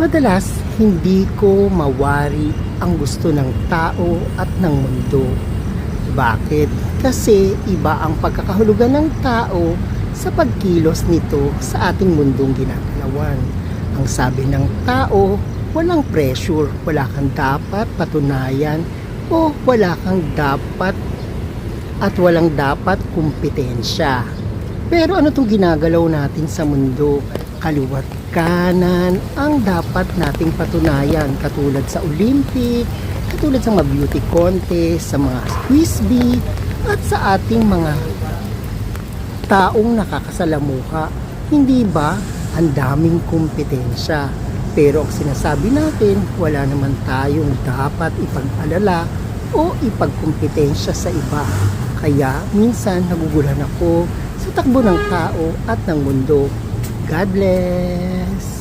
Madalas, hindi ko mawari ang gusto ng tao at ng mundo. Bakit? Kasi iba ang pagkakahulugan ng tao sa pagkilos nito sa ating mundong ginagalawan. Ang sabi ng tao, walang pressure, wala kang dapat patunayan o wala kang dapat at walang dapat kumpetensya. Pero ano itong ginagalaw natin sa mundo? Kaliwat kanan ang dapat nating patunayan katulad sa Olympic, katulad sa mga beauty contest, sa mga quiz bee, at sa ating mga taong nakakasalamuha. Hindi ba ang daming kompetensya? Pero ang sinasabi natin, wala naman tayong dapat ipag-alala o ipagkumpetensya sa iba. Kaya minsan nagugulan ako sa takbo ng tao at ng mundo. God bless!